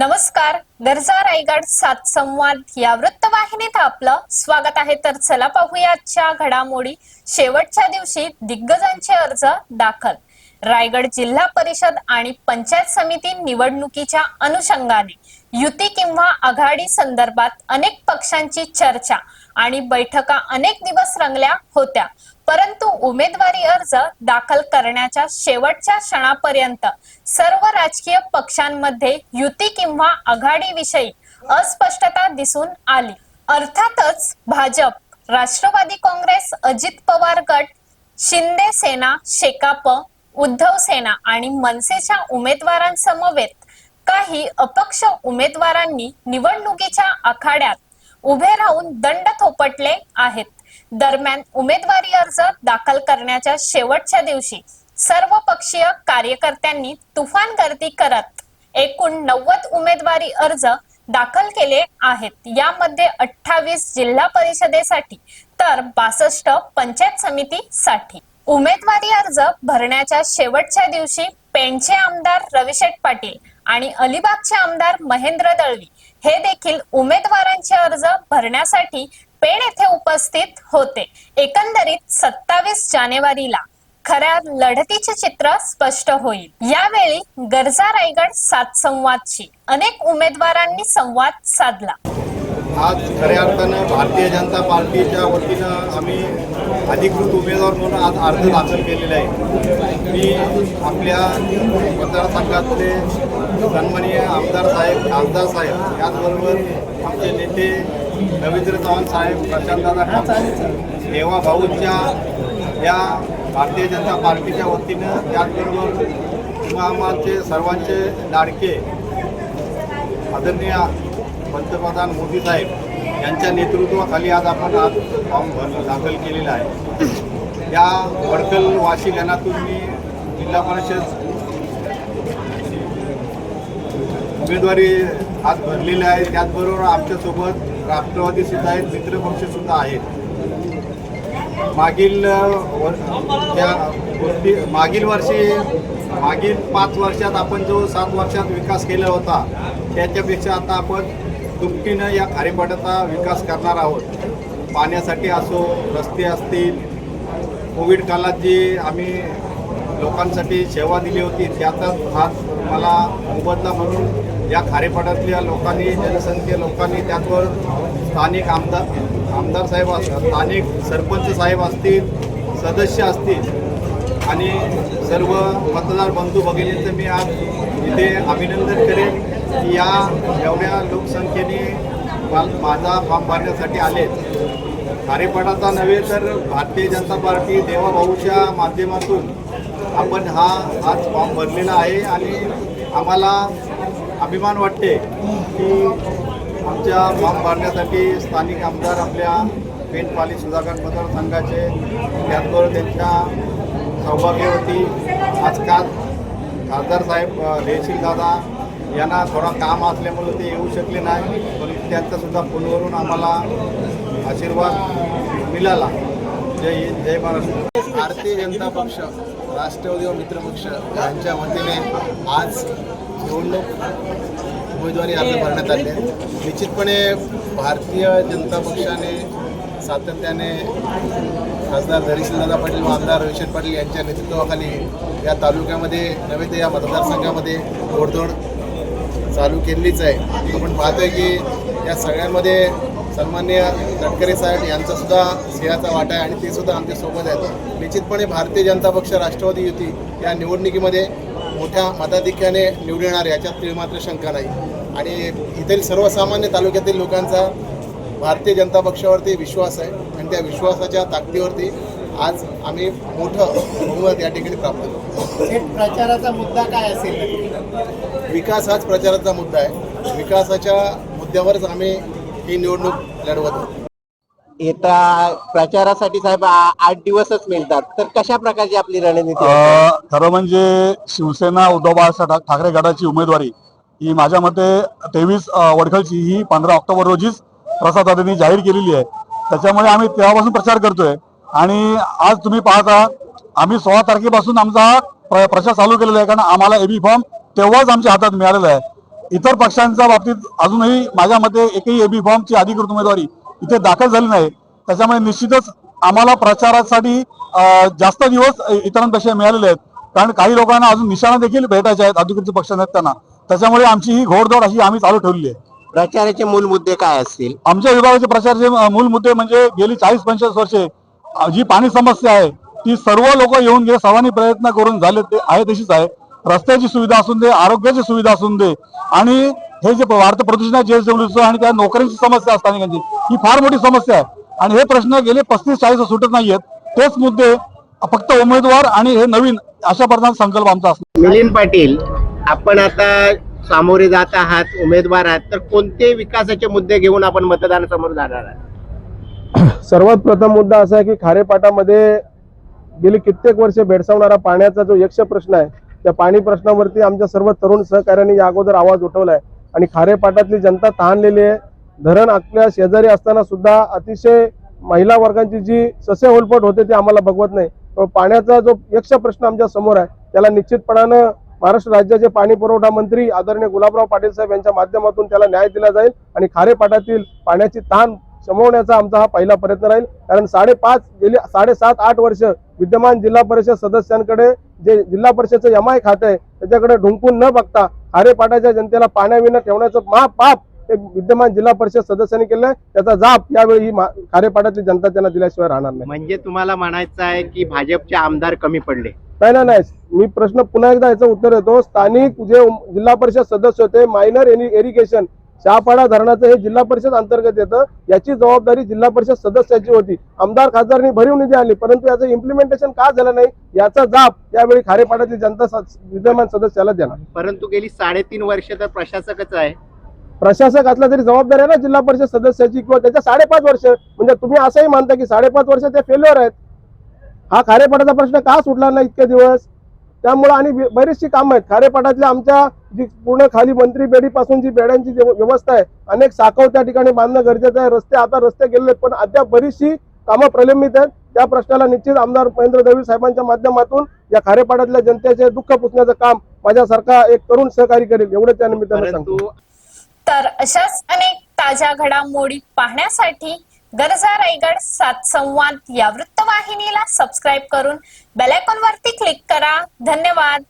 नमस्कार. गरजा रायगड सात संवाद या वृत्तवाहिनीत आपलं स्वागत आहे. तर चला पाहूया आजच्या घडामोडी. शेवटच्या दिवशी दिग्गजांचे अर्ज दाखल. रायगड जिल्हा परिषद आणि पंचायत समिती निवडणुकीच्या अनुषंगाने युती किंवा आघाडी संदर्भात अनेक पक्षांची चर्चा आणि बैठका अनेक दिवस रंगल्या होत्या. परंतु उमेदवारी अर्ज दाखल करण्याच्या शेवटच्या क्षणापर्यंत सर्व राजकीय पक्षांमध्ये युती किंवा आघाडीविषयी अस्पष्टता दिसून आली. अर्थातच भाजप राष्ट्रवादी काँग्रेस अजित पवार गट शिंदे सेना शेकाप उद्धव सेना आणि मनसेच्या उमेदवारांसमवेत काही अपक्ष उमेदवारांनी निवडणुकीच्या आखाड्यात उभे राहून दंड थोपटले आहेत. दरम्यान उमेदवारी अर्ज दाखल करण्याच्या शेवटच्या दिवशी सर्व पक्षीय कार्यकर्त्यांनी तुफान गर्दी करत एकूण नव्वद उमेदवारी अर्ज दाखल केले आहेत. यामध्ये अठ्ठावीस जिल्हा परिषदेसाठी तर बासष्ट पंचायत समितीसाठी. उमेदवारी अर्ज भरण्याच्या शेवटच्या दिवशी पेणचे आमदार रविशेठ पाटील आणि अलिबागचे आमदार महेंद्र दळवी हे देखील उमेदवारांचे अर्ज भरण्यासाठी पेण येथे उपस्थित होते. एकंदरीत सत्तावीस जानेवारीला खऱ्या लढतीचे चित्र स्पष्ट होईल. यावेळी गरजा रायगड सात संवादची अनेक उमेदवारांनी संवाद साधला. आज खऱ्या अर्थानं भारतीय जनता पार्टीच्या वतीनं आम्ही अधिकृत उमेदवार म्हणून आज अर्ज दाखल केलेला आहे. मी आपल्या मतदारसंघातले सन्माननीय आमदार साहेब खासदार साहेब याचबरोबर आमचे नेते रवींद्र चव्हाण साहेब प्रशांतदादा ठाकूर देवा भाऊंच्या या भारतीय जनता पार्टीच्या वतीनं त्याचबरोबर इमामाचे सर्वांचे लाडके आदरणीय पंतप्रधान मोदी साहेब यांच्या नेतृत्वाखाली आज आपण आज फॉर्म भर दाखल केलेला आहे. या वडकल वाशी गणातून मी जिल्हा परिषद उमेदवारी आज भरलेले आहे त्याचबरोबर आमच्यासोबत राष्ट्रवादी सुद्धा आहेत मित्रपक्ष सुद्धा आहेत. मागील त्या गोष्टी मागील वर्षी मागील पाच वर्षात आपण जो सात वर्षात विकास केला होता त्याच्यापेक्षा आता आपण दुपटीनं या खारेपाट्याचा विकास करणार आहोत. पाण्यासाठी असो रस्ते असतील कोविड काळात जी आम्ही लोकांसाठी सेवा दिली होती त्याचाच हात मला मोबदला म्हणून या खारेपाड्यातल्या लोकांनी जनसंख्ये लोकांनी त्याचवर स्थानिक आमदार आमदार साहेब असतात स्थानिक सरपंच साहेब असतील सदस्य असतील आणि सर्व मतदार बंधू भगिनींचं मी आज इथे अभिनंदन करेन की या एवढ्या लोकसंख्येने माझा फॉर्म भरण्यासाठी आले खारेपाडाचा नव्हे तर भारतीय जनता पार्टी देवाभाऊच्या माध्यमातून आपण हा आज फॉर्म भरलेला आहे आणि आम्हाला अभिमान वाटते की आमच्या फॉर्म मारण्यासाठी स्थानिक आमदार आपल्या पेनपाली सुधाकर मतदारसंघाचे त्याचबरोबर त्यांच्या सौभाग्यवती आजकाल खासदार साहेब रेशील दादा यांना थोडा काम असल्यामुळे ते येऊ शकले नाही. पण त्यांचासुद्धा फोनवरून आम्हाला आशीर्वाद मिळाला. जय जय महाराष्ट्र. भारतीय जनता पक्ष राष्ट्रवादी व मित्रपक्ष यांच्या वतीने आज निवडणूक उमेदवारी अर्ज भरण्यात आले निश्चितपणे भारतीय जनता पक्षाने सातत्याने खासदार धैर्यशीलदादा पाटील व आमदार रविशेठ पाटील यांच्या नेतृत्वाखाली या तालुक्यामध्ये नव्हे तर या मतदारसंघामध्ये तोडतोड चालू केलेलीच आहे. आपण पाहतोय की या सगळ्यांमध्ये सन्मान्य तटकरे साहेब यांचासुद्धा सिंहाचा वाटा आहे आणि ते सुद्धा आमच्यासोबत आहेत. निश्चितपणे भारतीय जनता पक्ष राष्ट्रवादी युती या निवडणुकीमध्ये मोठ्या मताधिक्याने निवडून येणार याच्यात ती मात्र शंका नाही. आणि इथील सर्वसामान्य तालुक्यातील लोकांचा भारतीय जनता पक्षावरती विश्वास आहे आणि त्या विश्वासाच्या ताकदीवरती आज आम्ही मोठं बहुमत या ठिकाणी प्राप्त करू थेट प्रचाराचा मुद्दा काय असेल? विकास हाच प्रचाराचा मुद्दा आहे. विकासाच्या मुद्द्यावरच आम्ही ही निवडणूक लढवत आहोत. येता प्रचारासाठी साहेब आ- आठ दिवसच मिळतात. तर कशा प्रकारची आपली रणनीती? अ, खरं म्हणजे शिवसेना उद्धव बाळासाहेब ठा- ठाकरे गटाची उमेदवारी ही माझ्या मते तेवीस वडखलची ही पंधरा ऑक्टोबर रोजीच प्रसाद दादांनी जाहीर केलेली आहे. त्याच्यामुळे आम्ही तेव्हापासून प्रचार करतोय. आणि आज तुम्ही पाहता आम्ही सोळा तारखेपासून आमचा प्र- प्रचार चालू केलेला आहे. कारण आम्हाला एबी फॉर्म तेव्हाच आमच्या हातात मिळालेला आहे. इतर पक्षांच्या बाबतीत अजूनही माझ्या मते एकही एबी फॉर्मची अधिकृत उमेदवारी इथे दाखल झाली नाही. त्याच्यामुळे निश्चितच आम्हाला प्रचारासाठी जास्त दिवस इतरांपेक्षा मिळालेले आहेत. कारण काही लोकांना अजून निशाणा देखील भेटायचे आहेत अधिकृत पक्ष नेत्यांना त्याच्यामुळे आमची ही घोडदौड अशी आम्ही चालू ठेवलेली आहे. प्रचाराचे मूल मुद्दे काय असतील? आमच्या विभागाचे प्रचारचे मूल मुद्दे म्हणजे गेली चाळीस पंचवीस वर्षे जी पाणी समस्या आहे ती सर्व लोक येऊन गेले सर्वांनी प्रयत्न करून झाले ते आहे तशीच आहे. रस्त्याची सुविधा असून दे आरोग्याची सुविधा असून दे आणि हे जे वाढतं प्रदूषण आहे जेएसडब्ल्यूचं आणि त्या नोकऱ्यांची समस्या स्थानिकांची ही फार मोठी समस्या आहे. आणि हे प्रश्न गेले पस्तीस चाळीस सुटत नाहीयेत. तेच मुद्दे फक्त उमेदवार आणि हे नवीन अशा प्रकारचा संकल्प आमचा असणार मिलिंद पाटील आपण आता सामोरे जात आहात उमेदवार आहात तर कोणते विकासाचे मुद्दे घेऊन आपण मतदानासमोर जाणार आहात? सर्वात प्रथम मुद्दा असा आहे की खारेपाटामध्ये गेली कित्येक वर्ष भेडसावणारा पाण्याचा जो यक्ष प्रश्न आहे त्या पाणी प्रश्नावरती आमच्या सर्व तरुण सहकार्यांनी या अगोदर आवाज उठवलाय. आणि खारेपाटातली जनता तहानलेली आहे. धरण आपल्या शेजारी असताना सुद्धा अतिशय महिला वर्गांची जी ससे होलपट होते ते आम्हाला बघवत नाही. पण पाण्याचा जो यक्ष प्रश्न आमच्यासमोर आहे त्याला निश्चितपणानं महाराष्ट्र राज्याचे पाणी पुरवठा मंत्री आदरणीय गुलाबराव पाटील साहेब यांच्या माध्यमातून त्याला न्याय दिला जाईल आणि खारेपाटातील पाण्याची ताण शमवण्याचा आमचा हा पहिला प्रयत्न राहील. कारण साडेपाच गेली साडेसात आठ वर्ष विद्यमान जिल्हा परिषद सदस्यांकडे जे जिल्हा परिषदचं एम आय खातं आहे त्याच्याकडे ढुंकून न बघता खारेपाटाच्या जनतेला पाण्याविना ठेवण्याचं महापाप विद्यमान जिल्हा परिषद सदस्यांनी केलं आहे. त्याचा जाब यावेळी ही खारेपाटातली जनता त्यांना दिल्याशिवाय राहणार नाही. म्हणजे तुम्हाला म्हणायचं आहे की भाजपचे आमदार कमी पडले? नाही नाही नाही. मी प्रश्न पुन्हा एकदा याचं उत्तर देतो. स्थानिक जे जिल्हा परिषद सदस्य होते मायनर एरिगेशन शहापाडा धरणाचं हे जिल्हा परिषद अंतर्गत येतं. याची जबाबदारी जिल्हा परिषद सदस्याची होती. आमदार खासदारांनी भरीव निधी आणली परंतु याचं इम्प्लिमेंटेशन का झालं नाही याचा जाब यावेळी खारेपाड्याची जनता विद्यमान सदस्याला देणार. परंतु गेली साडेतीन वर्ष तर प्रशासकच आहे. प्रशासक असला तरी जबाबदारी आहे ना जिल्हा परिषद सदस्याची किंवा त्याच्या साडेपाच वर्ष? म्हणजे तुम्ही असंही मानता की साडेपाच वर्ष ते फेल्युअर आहेत. हा खारेपाटाचा प्रश्न का सुटला नाही इतके दिवस? त्यामुळे आणि बरीचशी कामं आहेत. खारेपाटातल्या आमच्या जी पूर्ण खाली मंत्री बेडीपासून जी बेड्यांची व्यवस्था आहे अनेक साखव त्या ठिकाणी बांधणं गरजेचं आहे. रस्ते आता रस्ते गेलेले आहेत पण अद्याप बरीचशी कामं प्रलंबित आहेत. त्या प्रश्नाला निश्चित आमदार महेंद्र दळवी साहेबांच्या माध्यमातून या खारेपाटातल्या जनतेचे दुःख पुसण्याचं काम माझ्यासारखा एक तरुण सहकारी करेल. एवढं त्या निमित्ताने सांगतो. तर अशाच अनेक ताज्या घडामोडी पाहण्यासाठी गरजा रायगड सात संवाद या वृत्तवाहिनीला सबस्क्राईब करून बेलायकॉन वरती क्लिक करा. धन्यवाद.